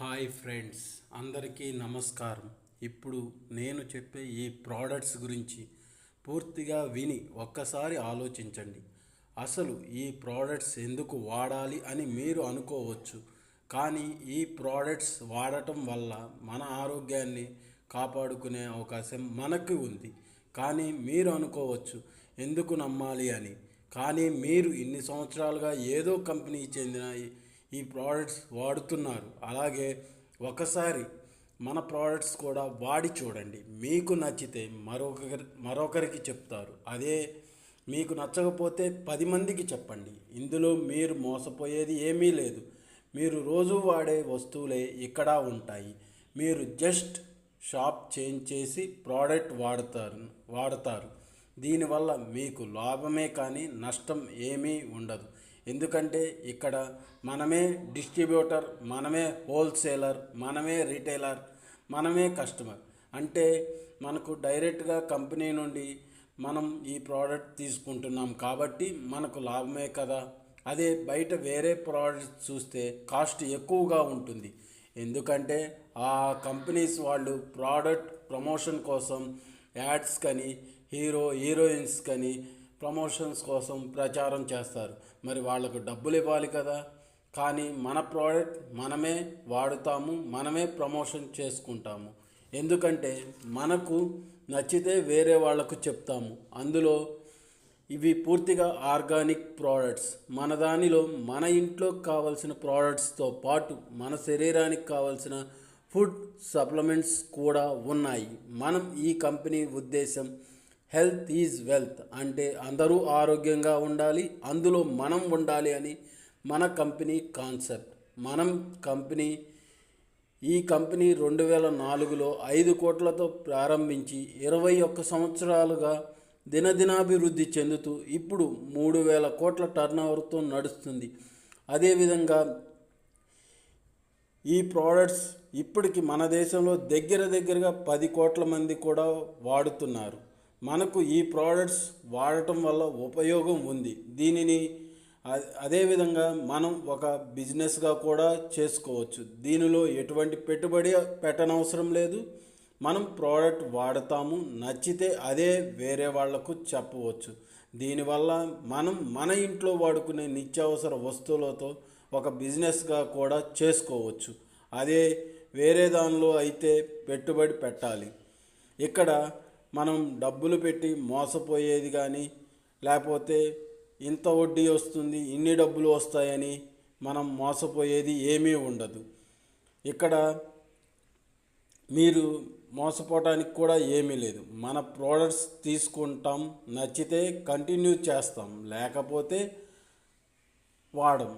Hi friends అందరికీ నమస్కారం. ఇప్పుడు నేను చెప్పే ఈ ప్రోడక్ట్స్ గురించి పూర్తిగా విని ఒక్కసారి ఆలోచించండి. అసలు ఈ ప్రోడక్ట్స్ ఎందుకు వాడాలి అని మీరు అనుకోవచ్చు. కానీ ఈ ప్రోడక్ట్స్ వాడటం వల్ల మన ఆరోగ్యాన్ని కాపాడుకునే అవకాశం మనకు ఉంది. కానీ మీరు అనుకోవచ్చు ఎందుకు నమ్మాలి అని. కానీ మీరు ఇన్ని సంవత్సరాలుగా ఏదో కంపెనీకి చెందిన ఈ- ప్రోడక్ట్స్ వాడుతున్నారు. అలాగే ఒకసారి మన ప్రోడక్ట్స్ కూడా వాడి చూడండి. మీకు నచ్చితే మరొకరి మరొకరికి చెప్తారు. అదే మీకు నచ్చకపోతే పది మందికి చెప్పండి. ఇందులో మీరు మోసపోయేది ఏమీ లేదు. మీరు రోజు వాడే వస్తువులే ఇక్కడ ఉంటాయి. మీరు జస్ట్ షాప్ చేంజ్ చేసి ప్రోడక్ట్ వాడతారు వాడతారు. దీనివల్ల మీకు లాభమే కానీ నష్టం ఏమీ ఉండదు. ఎందుకంటే ఇక్కడ మనమే డిస్ట్రిబ్యూటర్ మనమే హోల్సేలర్ మనమే రిటైలర్ మనమే కస్టమర్. అంటే మనకు డైరెక్ట్గా కంపెనీ నుండి మనం ఈ ప్రోడక్ట్ తీసుకుంటున్నాం కాబట్టి మనకు లాభమే కదా. అదే బయట వేరే ప్రోడక్ట్ చూస్తే కాస్ట్ ఎక్కువగా ఉంటుంది. ఎందుకంటే ఆ కంపెనీస్ వాళ్ళు ప్రోడక్ట్ ప్రమోషన్ కోసం యాడ్స్ కానీ హీరో హీరోయిన్స్ కానీ ప్రమోషన్స్ కోసం ప్రచారం చేస్తారు. మరి వాళ్ళకు డబ్బులు ఇవ్వాలి కదా. కానీ మన ప్రోడక్ట్ మనమే వాడుతాము మనమే ప్రమోషన్ చేసుకుంటాము. ఎందుకంటే మనకు నచ్చితే వేరే వాళ్ళకు చెప్తాము. అందులో ఇవి పూర్తిగా ఆర్గానిక్ ప్రోడక్ట్స్. మన దానిలో మన ఇంట్లో కావలసిన ప్రోడక్ట్స్తో పాటు మన శరీరానికి కావలసిన ఫుడ్ సప్లిమెంట్స్ కూడా ఉన్నాయి. మనం ఈ కంపెనీ ఉద్దేశం హెల్త్ ఈజ్ వెల్త్ అంటే అందరూ ఆరోగ్యంగా ఉండాలి అందులో మనం ఉండాలి అని మన కంపెనీ కాన్సెప్ట్. మనం కంపెనీ ఈ కంపెనీ రెండు వేల నాలుగులో ఐదు కోట్లతో ప్రారంభించి ఇరవై ఒక్క సంవత్సరాలుగా దినదినాభివృద్ధి చెందుతూ ఇప్పుడు మూడు వేల కోట్ల టర్నోవర్తో నడుస్తుంది. అదేవిధంగా ఈ ప్రోడక్ట్స్ ఇప్పటికి మన దేశంలో దగ్గర దగ్గరగా పది కోట్ల మంది కూడా వాడుతున్నారు. మనకు ఈ ప్రోడక్ట్స్ వాడటం వల్ల ఉపయోగం ఉంది. దీనిని అదేవిధంగా మనం ఒక బిజినెస్గా కూడా చేసుకోవచ్చు. దీనిలో ఎటువంటి పెట్టుబడి పెట్టనవసరం లేదు. మనం ప్రోడక్ట్ వాడతాము. నచ్చితే అదే వేరే వాళ్ళకు చెప్పవచ్చు. దీనివల్ల మనం మన ఇంట్లో వాడుకునే నిత్యావసర వస్తువులతో ఒక బిజినెస్గా కూడా చేసుకోవచ్చు. అదే వేరే దానిలో అయితే పెట్టుబడి పెట్టాలి. ఇక్కడ మనం డబ్బులు పెట్టి మోసపోయేది కానీ లేకపోతే ఇంత వడ్డీ వస్తుంది ఇన్ని డబ్బులు వస్తాయని మనం మోసపోయేది ఏమీ ఉండదు. ఇక్కడ మీరు మోసపోవడానికి కూడా ఏమీ లేదు. మన ప్రోడక్ట్స్ తీసుకుంటాం నచ్చితే కంటిన్యూ చేస్తాం లేకపోతే వాడం.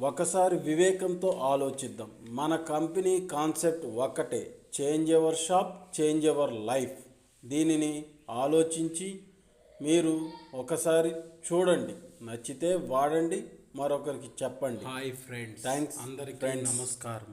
ఒకసారి వివేకంతో ఆలోచిద్దాం. మన కంపెనీ కాన్సెప్ట్ ఒక్కటే change ever shop change ever life. దీనిని ఆలోచించి మీరు ఒకసారి చూడండి. నచ్చితే వాడండి మరొకరికి చెప్పండి. హాయ్ ఫ్రెండ్స్ Thanks, అందరికీ. నమస్కారం.